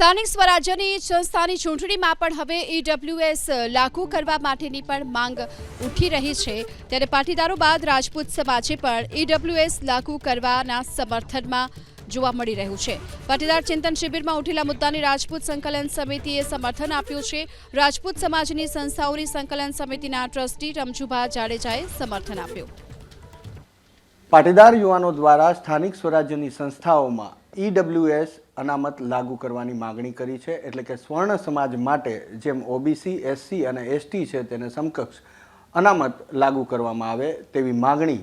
સ્થાનિક સ્વરાજ્યની સંસ્થાની ચૂંટણીમાં પણ હવે ઈડબ્લ્યુએસ લાગુ કરવા માટેની પણ માંગ ઉઠી રહી છે. ત્યારે પાટીદારો બાદ રાજપૂત સમાજે પણ ઈડબ્લ્યુએસ લાગુ કરવાના સમર્થનમાં જોવા મળી રહ્યું છે. પાટીદાર ચિંતન શિબિરમાં ઉઠેલા મુદ્દાને રાજપૂત સંકલન સમિતિએ સમર્થન આપ્યું છે. રાજપૂત સમાજની સંસ્થાઓની સંકલન સમિતિના ટ્રસ્ટી રમજુભા જાડેજાએ સમર્થન આપ્યું. પાટીદાર યુવાનો દ્વારા સ્થાનિક સ્વરાજ્યની સંસ્થાઓમાં ઈડબ્લ્યુએસ અનામત લાગુ કરવાની માગણી કરી છે એટલે કે સ્વર્ણ સમાજ માટે જેમ ઓબીસી, એસસી અને એસટી છે તેને સમકક્ષ અનામત લાગુ કરવામાં આવે તેવી માગણી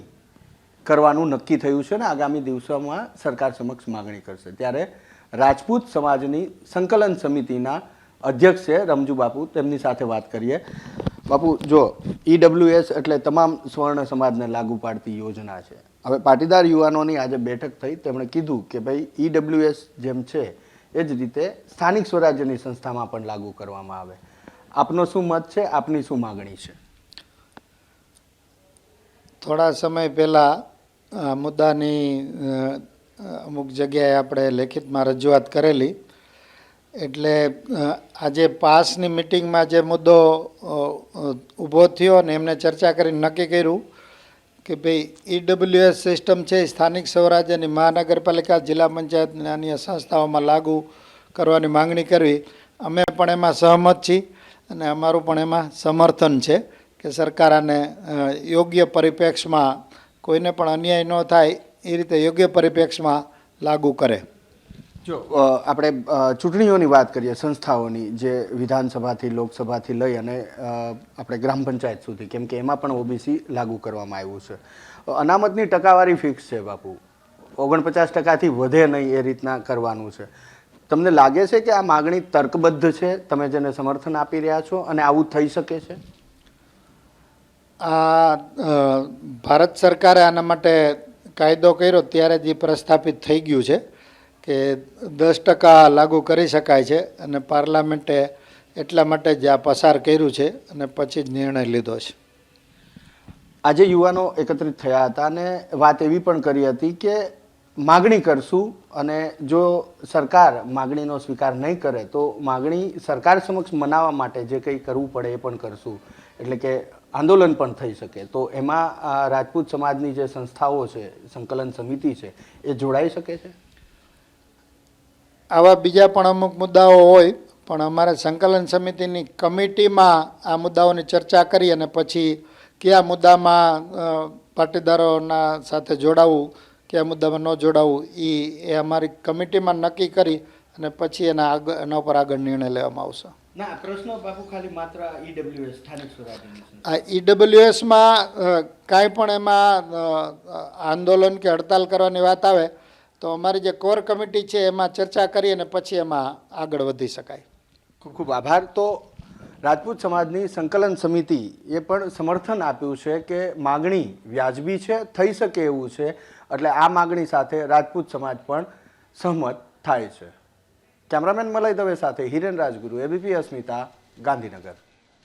કરવાનું નક્કી થયું છે ને આગામી દિવસોમાં સરકાર સમક્ષ માગણી કરશે. ત્યારે રાજપૂત સમાજની સંકલન સમિતિના અધ્યક્ષ છે રમજુ બાપુ તેમની સાથે વાત કરીએ. બાપુ, જો ઈડબ્લ્યુએસ એટલે તમામ સ્વર્ણ સમાજને લાગુ પાડતી યોજના છે. હવે પાટીદાર યુવાનોની આજે બેઠક થઈ, તેમણે કીધું કે ભાઈ ઈડબ્લ્યુએસ જેમ છે, એ જ રીતે સ્થાનિક સ્વરાજ્યની સંસ્થામાં પણ લાગુ કરવામાં આવે. આપનો શું મત છે? આપની શું માગણી છે? થોડા સમય પહેલાં મુદ્દાની અમુક જગ્યાએ આપણે લેખિતમાં રજૂઆત કરેલી. એટલે આજે પાસની મિટિંગમાં જે મુદ્દો ઊભો થયો ને એમને ચર્ચા કરીને નક્કી કર્યું કે ભાઈ ઈડબ્લ્યુએસ સિસ્ટમ છે સ્થાનિક સ્વરાજ્યની મહાનગરપાલિકા, જિલ્લા પંચાયત અને અન્ય સંસ્થાઓમાં લાગુ કરવાની માંગણી કરવી. અમે પણ એમાં સહમત છીએ અને અમારું પણ એમાં સમર્થન છે કે સરકાર આને યોગ્ય પરિપ્રેક્ષમાં કોઈને પણ અન્યાય ન થાય, એ રીતે યોગ્ય પરિપ્રેક્ષમાં લાગુ કરે. જો આપણે ચૂંટણીઓની વાત કરીએ, સંસ્થાઓની, જે વિધાનસભાથી, લોકસભાથી લઈ અને આપણે ગ્રામ પંચાયત સુધી, કેમ કે એમાં પણ ઓબીસી લાગુ કરવામાં આવ્યું છે. અનામતની ટકાવારી ફિક્સ છે, બાપુ. ઓગણપચાસ ટકાથી વધે નહીં એ રીતના કરવાનું છે. તમને લાગે છે કે આ માગણી તર્કબદ્ધ છે? તમે જેને સમર્થન આપી રહ્યા છો અને આવું થઈ શકે છે? આ ભારત સરકારે આના માટે કાયદો કર્યો, ત્યારે જ પ્રસ્થાપિત થઈ ગયું છે. કે દસ ટકા લાગુ કરી શકાય છે અને પાર્લામેન્ટે એટલા માટે જ આ પસાર કર્યું છે અને પછી જ નિર્ણય લીધો છે. આજે યુવાનો એકત્રિત થયા હતા અને વાત એવી પણ કરી હતી કે માગણી કરશું અને જો સરકાર માગણીનો સ્વીકાર નહીં કરે તો માગણી સરકાર સમક્ષ મનાવવા માટે જે કંઈ કરવું પડે એ પણ કરશું. એટલે કે આંદોલન પણ થઈ શકે. તો એમાં રાજપૂત સમાજની જે સંસ્થાઓ છે, સંકલન સમિતિ છે, એ જોડાઈ શકે છે? આવા બીજા પણ અમુક મુદ્દાઓ હોય પણ અમારે સંકલન સમિતિની કમિટીમાં આ મુદ્દાઓની ચર્ચા કરી અને પછી કયા મુદ્દામાં પાટીદારોના સાથે જોડાવું કયા મુદ્દામાં ન જોડાવું એ એ અમારી કમિટીમાં નક્કી કરી અને પછી એના આગળ એના ઉપર આગળ નિર્ણય લેવામાં આવશે. ના પ્રશ્ન બાપુ ખાલી માત્ર ઈડબ્લ્યુએસ સ્થાનિક આ ઈડબ્લ્યુએસમાં કાંઈ પણ એમાં આંદોલન કે હડતાલ કરવાની વાત આવે તો અમારી જે કોર કમિટી છે, એમાં ચર્ચા કરી અને પછી એમાં આગળ વધી શકાય. ખૂબ ખૂબ આભાર. તો રાજપૂત સમાજની સંકલન સમિતિ એ પણ સમર્થન આપ્યું છે કે માગણી વ્યાજબી છે, થઈ શકે એવું છે, એટલે આ માગણી સાથે રાજપૂત સમાજ પણ સહમત થાય છે. કેમેરામેન મલય દવે સાથે હિરેન રાજગુરુ, એબીપી અસ્મિતા, ગાંધીનગર.